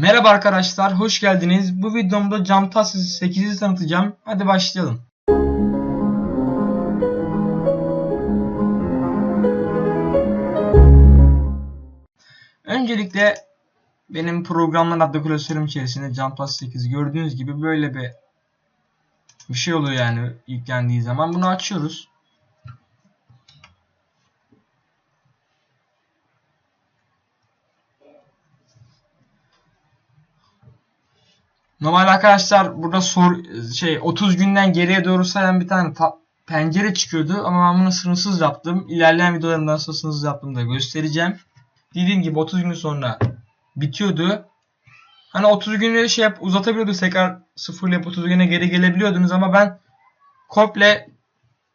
Merhaba arkadaşlar, hoş geldiniz. Bu videomda Camtasia 8'i tanıtacağım. Hadi başlayalım. Öncelikle benim programlar adlı klasörüm içerisinde Camtasia 8 gördüğünüz gibi böyle bir bir şey oluyor yani yüklendiği zaman. Bunu açıyoruz. Normal arkadaşlar burada sor şey 30 günden geriye doğru sayan bir tane ta- pencere çıkıyordu ama ben bunu sınırsız yaptım. İlerleyen videolarımda nasıl sınırsız yaptığımı da göstereceğim. Dediğim gibi 30 gün sonra bitiyordu. Hani 30 günleri şey yap uzatabiliyordunuz tekrar sıfırlayıp 30 güne geri gelebiliyordunuz ama ben komple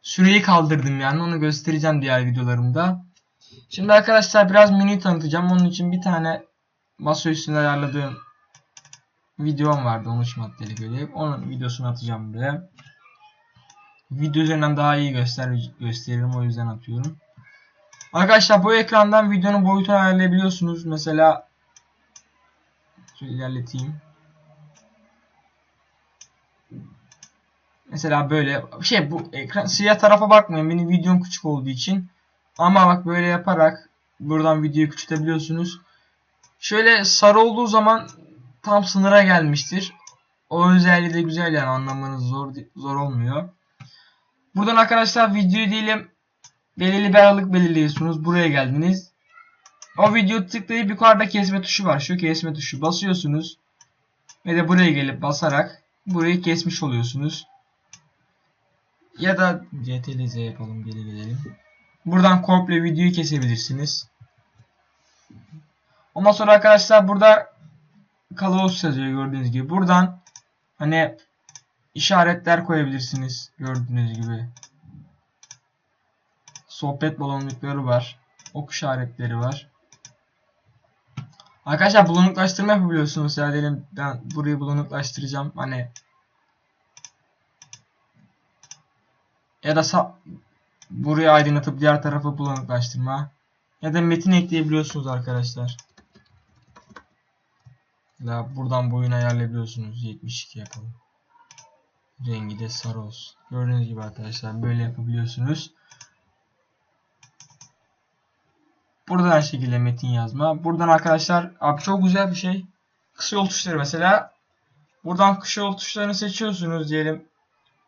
süreyi kaldırdım yani onu göstereceğim diğer videolarımda. Şimdi arkadaşlar biraz menü tanıtacağım. Onun için bir tane masa üstünde ayarladığım videom vardı 13 maddeli görev. Onun videosunu atacağım buraya. Video üzerinden daha iyi göster gösteririm o yüzden atıyorum. Arkadaşlar bu ekrandan videonun boyutunu ayarlayabiliyorsunuz. Mesela şöyle ilerleteyim. Mesela böyle şey bu ekran siyah tarafa bakmayın. Benim videom küçük olduğu için. Ama bak böyle yaparak buradan videoyu küçültebiliyorsunuz. Şöyle sarı olduğu zaman tam sınıra gelmiştir. O özelliği de güzel yani anlamanız zor zor olmuyor. Buradan arkadaşlar videoyu diyelim belirli bir aralık belirliyorsunuz. Buraya geldiniz. O video tıklayıp yukarıda kesme tuşu var. Şu kesme tuşu basıyorsunuz. Ve de buraya gelip basarak burayı kesmiş oluyorsunuz. Ya da CTRL-Z yapalım geri gelelim. Buradan komple videoyu kesebilirsiniz. Ondan sonra arkadaşlar burada kılavuz yazıyor gördüğünüz gibi. Buradan hani işaretler koyabilirsiniz gördüğünüz gibi. Sohbet balonlukları var. Ok işaretleri var. Arkadaşlar bulanıklaştırma yapabiliyorsunuz. Mesela diyelim ben burayı bulanıklaştıracağım. Hani ya da sa burayı aydınlatıp diğer tarafı bulanıklaştırma. Ya da metin ekleyebiliyorsunuz arkadaşlar. Ya buradan boyunu ayarlayabiliyorsunuz. 72 yapalım. Rengi de sarı olsun. Gördüğünüz gibi arkadaşlar böyle yapabiliyorsunuz. Burada aynı şekilde metin yazma. Buradan arkadaşlar abi çok güzel bir şey. Kısa yol tuşları mesela. Buradan kısa yol tuşlarını seçiyorsunuz diyelim.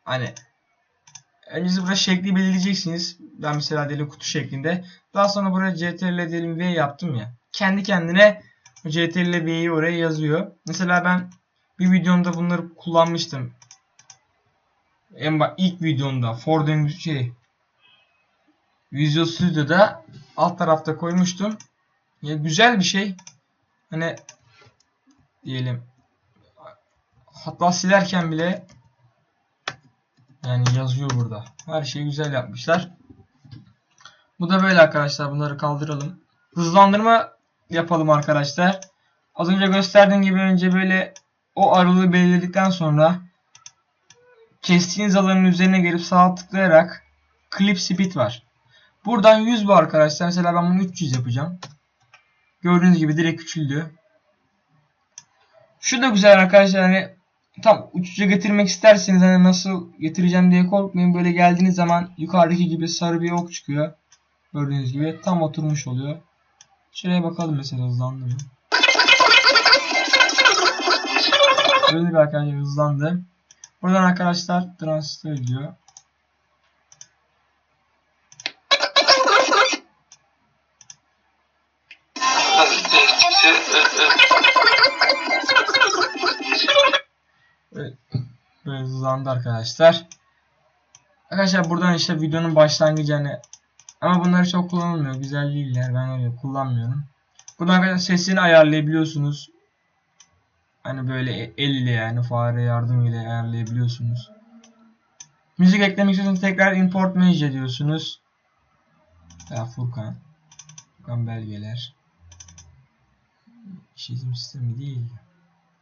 Hani Öncesi burada şekli belirleyeceksiniz. Ben mesela diyelim kutu şeklinde. Daha sonra buraya CTRL diyelim V yaptım ya. Kendi kendine CTRL V'yi oraya yazıyor. Mesela ben bir videomda bunları kullanmıştım. En bak ilk videomda Ford'un şey Visual Studio'da alt tarafta koymuştum. Ya güzel bir şey. Hani diyelim hatta silerken bile yani yazıyor burada. Her şeyi güzel yapmışlar. Bu da böyle arkadaşlar. Bunları kaldıralım. Hızlandırma yapalım arkadaşlar. Az önce gösterdiğim gibi önce böyle o aralığı belirledikten sonra kestiğiniz alanın üzerine gelip sağ tıklayarak clip speed var. Buradan 100 bu arkadaşlar. Mesela ben bunu 300 yapacağım. Gördüğünüz gibi direkt küçüldü. Şu da güzel arkadaşlar. Hani tam uçuca getirmek isterseniz hani nasıl getireceğim diye korkmayın. Böyle geldiğiniz zaman yukarıdaki gibi sarı bir ok çıkıyor. Gördüğünüz gibi tam oturmuş oluyor. Şuraya bakalım mesela hızlandı mı? Böyle bir arkadaşlar hızlandı. Buradan arkadaşlar transfer ediyor. Böyle hızlandı arkadaşlar. Arkadaşlar buradan işte videonun başlangıcı hani ama bunları çok kullanılmıyor. Güzel değiller. Ben öyle kullanmıyorum. Buradan arkadaşlar sesini ayarlayabiliyorsunuz. Hani böyle el ile yani fare yardımıyla ayarlayabiliyorsunuz. Müzik eklemek istiyorsanız tekrar import media diyorsunuz. Ya Furkan. Furkan belgeler. İşletim sistemi değil.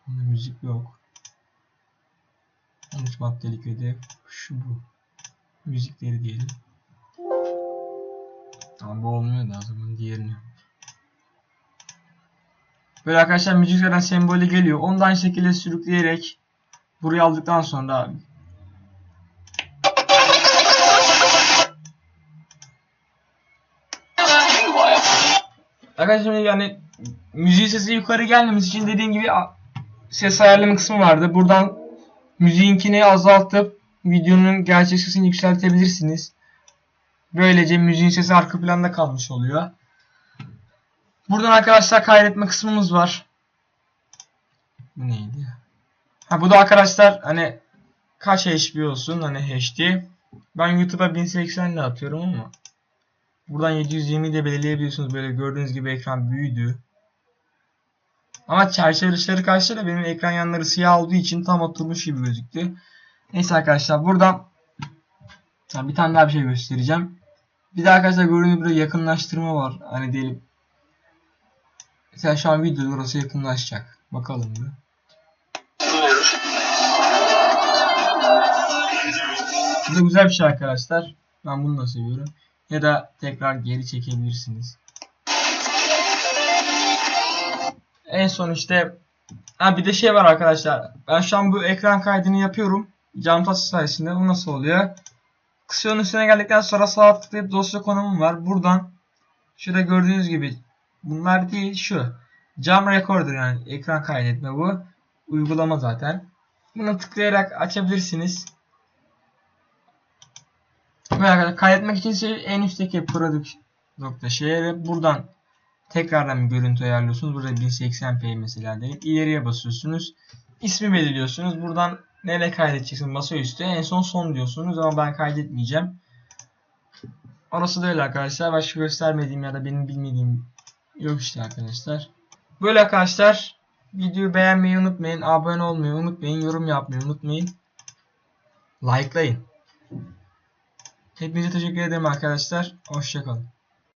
Bunda müzik yok. 13 maddelik ödev şu bu. Müzikleri diyelim. Ama bu olmuyor da zaman diğerini. Böyle arkadaşlar müzik veren sembolü geliyor. Onu da aynı şekilde sürükleyerek buraya aldıktan sonra Arkadaşlar şimdi yani müziğin sesi yukarı gelmemesi için dediğim gibi ses ayarlama kısmı vardı. Buradan müziğinkini azaltıp videonun gerçek sesini yükseltebilirsiniz. Böylece müziğin sesi arka planda kalmış oluyor. Buradan arkadaşlar kaydetme kısmımız var. Bu neydi? Ha bu da arkadaşlar hani kaç HP olsun hani HD. Ben YouTube'a 1080 ile atıyorum ama buradan 720 de belirleyebiliyorsunuz. Böyle gördüğünüz gibi ekran büyüdü. Ama çerçeve ışıkları karşıda da benim ekran yanları siyah olduğu için tam oturmuş gibi gözüktü. Neyse arkadaşlar buradan bir tane daha bir şey göstereceğim. Bir de arkadaşlar gördüğünüz gibi yakınlaştırma var. Hani diyelim Mesela şu an videoda burası yakınlaşacak. Bakalım bir. Bu da güzel bir şey arkadaşlar. Ben bunu da seviyorum. Ya da tekrar geri çekebilirsiniz. En son işte ha bir de şey var arkadaşlar. Ben şu an bu ekran kaydını yapıyorum. Cam tası sayesinde. Bu nasıl oluyor? Kısıyorun üstüne geldikten sonra sağ tıklayıp dosya konumum var. Buradan şurada gördüğünüz gibi bunlar değil şu. Cam recorder yani ekran kaydetme bu. Uygulama zaten. Bunu tıklayarak açabilirsiniz. Ve arkadaşlar kaydetmek için en üstteki product nokta şeye buradan tekrardan bir görüntü ayarlıyorsunuz. Burada 1080p mesela dedim. İleriye basıyorsunuz. İsmi belirliyorsunuz. Buradan nereye kaydedeceksiniz? Masaüstü. En son son diyorsunuz ama ben kaydetmeyeceğim. Orası da öyle arkadaşlar. Başka göstermediğim ya da benim bilmediğim yok işte arkadaşlar. Böyle arkadaşlar. Videoyu beğenmeyi unutmayın. Abone olmayı unutmayın. Yorum yapmayı unutmayın. Likelayın. Hepinize teşekkür ederim arkadaşlar. Hoşçakalın.